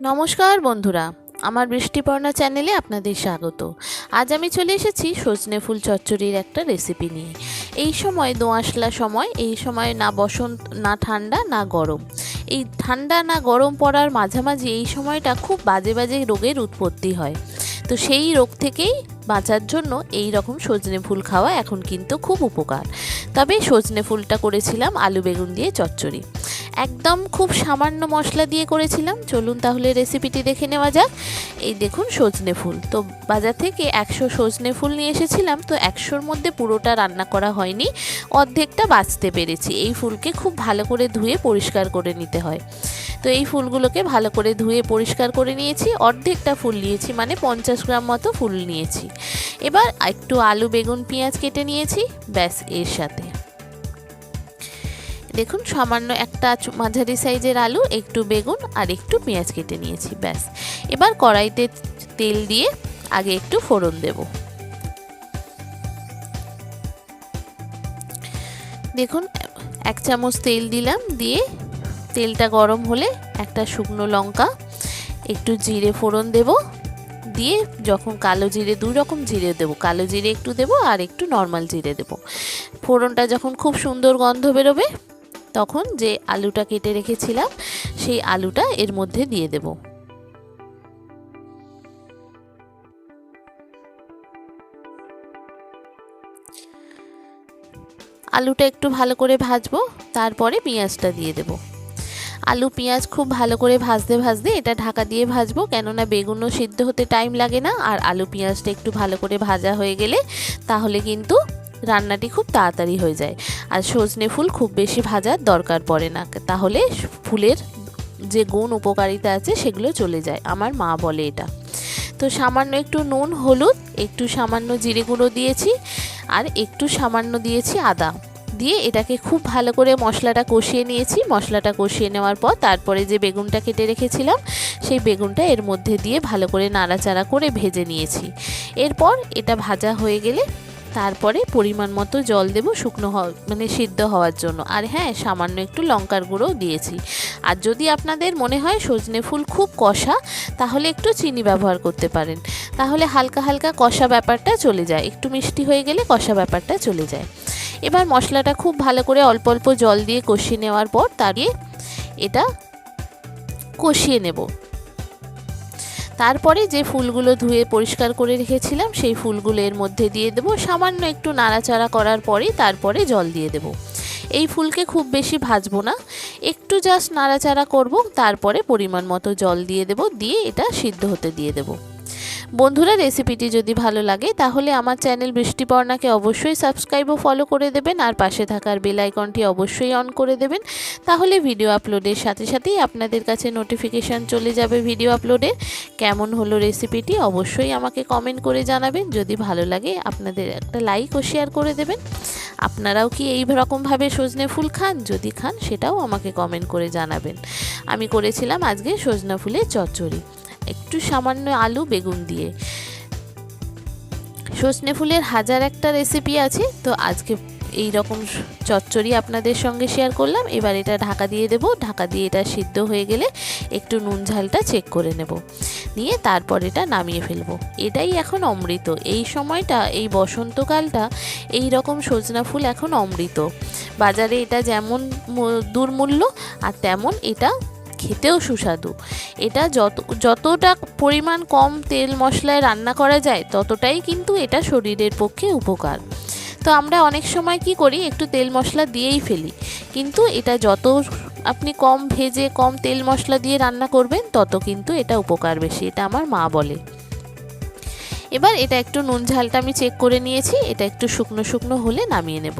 নমস্কার বন্ধুরা, আমার বৃষ্টিপর্ণা চ্যানেলে আপনাদের স্বাগত। আজ আমি চলে এসেছি সজনে ফুল চচ্চড়ির একটা রেসিপি নিয়ে। এই সময় দোঁয়াশলা সময়, এই সময় না বসন্ত, না ঠান্ডা, না গরম। এই ঠান্ডা না গরম পড়ার মাঝামাঝি এই সময়টা খুব বাজে বাজে রোগের উৎপত্তি হয়। তো সেই রোগ থেকেই বাঁচার জন্য এই রকম সজনে ফুল খাওয়া এখন কিন্তু খুব উপকার। তবে সজনে ফুলটা করেছিলাম আলু বেগুন দিয়ে চচ্চড়ি। একদম খুব সামান্য মশলা দিয়ে করেছিলাম। চলুন তাহলে রেসিপিটি দেখে নেওয়া যাক। এই দেখুন সজনে ফুল। তো বাজার থেকে একশো সজনে ফুল নিয়ে এসেছিলাম, তো একশোর মধ্যে পুরোটা রান্না করা হয়নি। অর্ধেকটা বাঁচতে পেরেছি। এই ফুলকে খুব ভালো করে ধুয়ে পরিষ্কার করে নিতে হয়। তো এই ফুলগুলোকে ভালো করে ধুয়ে পরিষ্কার করে নিয়েছি। অর্ধেকটা ফুল নিয়েছি মানে পঞ্চাশ গ্রাম মতো ফুল নিয়েছি। এবার একটু আলু, বেগুন, পেঁয়াজ কেটে নিয়েছি। ব্যাস, এর সাথে। দেখুন, সামান্য একটা মাঝারি সাইজের আলু, একটু বেগুন আর একটু পেঁয়াজ কেটে নিয়েছি, ব্যাস। এবার কড়াইতে তেল দিয়ে আগে একটু ফোড়ন দেব। দেখুন, এক চামচ তেল দিলাম, দিয়ে তেলটা গরম হলে একটা শুকনো লঙ্কা, একটু জিরে ফোড়ন দেব। দিয়ে যখন কালো জিরে, দুই রকম জিরে দেবো। কালো জিরে একটু দেবো আর একটু নর্মাল জিরে দেবো। ফোড়নটা যখন খুব সুন্দর গন্ধ বেরোবে তখন যে আলুটা কেটে রেখেছিলাম, সেই আলুটা এর মধ্যে দিয়ে দেব। আলুটা একটু ভালো করে ভাজবো, তারপরে পেঁয়াজটা দিয়ে দেব। আলু পেঁয়াজ খুব ভালো করে ভাজতে ভাজতে এটা ঢাকা দিয়ে ভাজবো, কেননা বেগুনও সিদ্ধ হতে টাইম লাগে না, আর আলু পেঁয়াজটা একটু ভালো করে ভাজা হয়ে গেলে তাহলে কিন্তু রান্নাটি খুব তাড়াতাড়ি হয়ে যায়। আর সজনে ফুল খুব বেশি ভাজার দরকার পড়ে না। তাহলে ফুলের যে গুণ উপকারিতা আছে সেগুলো চলে যায়। আমার মা বলে এটা। তো সামান্য একটু নুন, হলুদ, একটু সামান্য জিরে গুঁড়ো দিয়েছি আর একটু সামান্য দিয়েছি আদা। দিয়ে এটাকে খুব ভালো করে মশলাটা কষিয়ে নিয়েছি। মশলাটা কষিয়ে নেওয়ার পর তারপরে যে বেগুনটা কেটে রেখেছিলাম, সেই বেগুনটা এর মধ্যে দিয়ে ভালো করে নাড়াচাড়া করে ভেজে নিয়েছি। এরপর এটা ভাজা হয়ে গেলে তারপরে পরিমাণ মতো জল দেব শুকনো মানে সিদ্ধ হওয়ার জন্য। আর হ্যাঁ সামান্য একটু লঙ্কার গুঁড়োও দিয়েছি। আর যদি আপনাদের মনে হয় সজনে ফুল খুব কষা, তাহলে একটু চিনি ব্যবহার করতে পারেন। তাহলে হালকা হালকা কষা ব্যাপারটা চলে যায়। একটু মিষ্টি হয়ে গেলে কষা ব্যাপারটা চলে যায়। এবার মশলাটা খুব ভালো করে অল্প অল্প জল দিয়ে কষিয়ে নেওয়ার পর তারিয়ে এটা কষিয়ে নেব। তারপরে যে ফুলগুলো ধুয়ে পরিষ্কার করে রেখেছিলাম, সেই ফুলগুলো এর মধ্যে দিয়ে দেবো। সামান্য একটু নাড়াচাড়া করার পরেই তারপরে জল দিয়ে দেবো। এই ফুলকে খুব বেশি ভাজবো না। একটু জাস্ট নাড়াচাড়া করব, তারপরে পরিমাণ মতো জল দিয়ে দেব, দিয়ে এটা সিদ্ধ হতে দিয়ে দেবো। বন্ধুরা রেসিপিটি যদি ভালো লাগে, তাহলে আমার চ্যানেল বৃষ্টিপর্ণাকে অবশ্যই সাবস্ক্রাইব ও ফলো করে দেবেন, আর পাশে থাকার বেল আইকনটি অবশ্যই অন করে দেবেন। তাহলে ভিডিও আপলোডের সাথে সাথেই আপনাদের কাছে নোটিফিকেশান চলে যাবে ভিডিও আপলোডে কেমন হলো রেসিপিটি অবশ্যই আমাকে কমেন্ট করে জানাবেন। যদি ভালো লাগে, আপনাদের একটা লাইক ও শেয়ার করে দেবেন। আপনারাও কি এই রকমভাবে সজনে ফুল খান? যদি খান, সেটাও আমাকে কমেন্ট করে জানাবেন। আমি করেছিলাম আজকে সজনা ফুলের চচ্চড়ি। একটু সামান্য আলু, বেগুন দিয়ে। সজনে ফুলের হাজার একটা রেসিপি আছে, তো আজকে এই রকম চচ্চড়ি আপনাদের সঙ্গে শেয়ার করলাম। এবার এটা ঢাকা দিয়ে দেব। ঢাকা দিয়ে এটা সিদ্ধ হয়ে গেলে একটু নুন ঝালটা চেক করে নেব। নিয়ে তারপর এটা নামিয়ে ফেলব। এটাই এখন অমৃত। এই সময়টা, এই বসন্তকালটা এই রকম সজনা ফুল এখন অমৃত। বাজারে এটা যেমন দুর্মূল্য, আর তেমন এটা খেতেও সুস্বাদু। এটা যত, যতটা পরিমাণ কম তেল মশলায় রান্না করা যায়, ততটাই কিন্তু এটা শরীরের পক্ষে উপকার। তো আমরা অনেক সময় কি করি, একটু তেল মশলা দিয়েই ফেলি। কিন্তু এটা যত আপনি কম ভেজে কম তেল মশলা দিয়ে রান্না করবেন, তত কিন্তু এটা উপকার বেশি, এটা আমার মা বলে। এবার এটা একটু নুন ঝালটা আমি চেক করে নিয়েছি, এটা একটু শুকনো শুকনো হলে নামিয়ে নেব।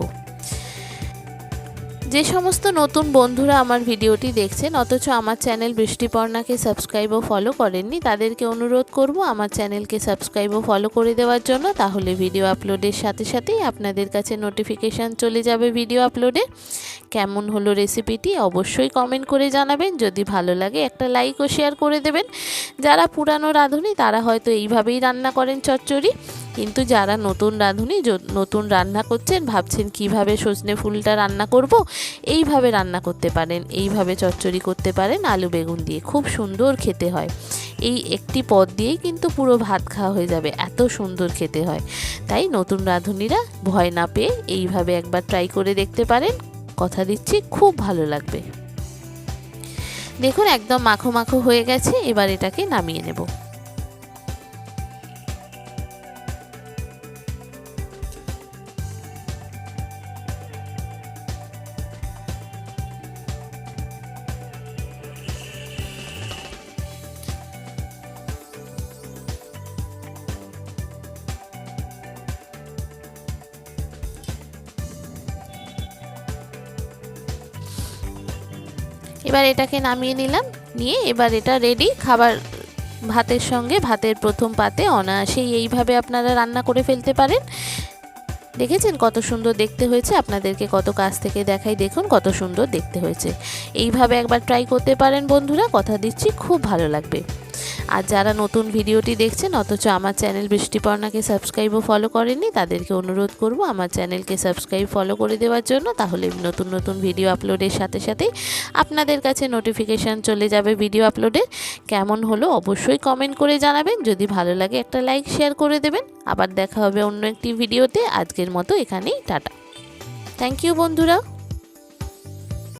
যে সমস্ত নতুন বন্ধুরা আমার ভিডিওটি দেখছেন, অথচ আমার চ্যানেল বৃষ্টিপর্ণাকে সাবস্ক্রাইব ও ফলো করেননি, তাদেরকে অনুরোধ করব আমার চ্যানেলকে সাবস্ক্রাইব ও ফলো করে দেওয়ার জন্য। তাহলে ভিডিও আপলোডের সাথে সাথেই আপনাদের কাছে নোটিফিকেশান চলে যাবে ভিডিও আপলোডে কেমন হলো রেসিপিটি অবশ্যই কমেন্ট করে জানাবেন, যদি ভালো লাগে একটা লাইক ও শেয়ার করে দেবেন। যারা পুরানো রাঁধুনি, তারা হয়তো এইভাবেই রান্না করেন চচ্চড়ি। কিন্তু যারা নতুন রাঁধুনি নতুন রান্না করছেন, ভাবছেন কীভাবে সজনে ফুলটা রান্না করব? এইভাবে রান্না করতে পারেন, এইভাবে চচ্চড়ি করতে পারেন, আলু বেগুন দিয়ে। খুব সুন্দর খেতে হয়। এই একটি পদ দিয়েই কিন্তু পুরো ভাত খাওয়া হয়ে যাবে, এত সুন্দর খেতে হয়। তাই নতুন রাঁধুনিরা ভয় না পেয়ে এইভাবে একবার ট্রাই করে দেখতে পারেন। কথা দিচ্ছি, খুব ভালো লাগবে। দেখুন, একদম মাখো মাখো হয়ে গেছে, এবার এটাকে নামিয়ে নেব। এবার এটাকে নামিয়ে নিলাম। নিয়ে এবার এটা রেডি খাবার ভাতের সঙ্গে, ভাতের প্রথম পাতে অনায়াসেই এইভাবে আপনারা রান্না করে ফেলতে পারেন। দেখেছেন কত সুন্দর দেখতে হয়েছে? আপনাদেরকে কত কাজ থেকে দেখাই, দেখুন কত সুন্দর দেখতে হয়েছে। এইভাবে একবার ট্রাই করতে পারেন বন্ধুরা, কথা দিচ্ছি, খুব ভালো লাগবে। আর যারা নতুন ভিডিওটি দেখছেন, অথচ আমার চ্যানেল বৃষ্টিপর্ণাকে সাবস্ক্রাইব ও ফলো করেননি, তাদেরকে অনুরোধ করব আমার চ্যানেলকে সাবস্ক্রাইব ফলো করে দেওয়ার জন্য। তাহলে নতুন নতুন ভিডিও আপলোডের সাথে সাথেই আপনাদের কাছে নোটিফিকেশান চলে যাবে ভিডিও আপলোডের কেমন হলো অবশ্যই কমেন্ট করে জানাবেন। যদি ভালো লাগে একটা লাইক শেয়ার করে দেবেন। আবার দেখা হবে অন্য একটি ভিডিওতে। আজকের মতো এখানেই, টাটা। থ্যাংক ইউ বন্ধুরা।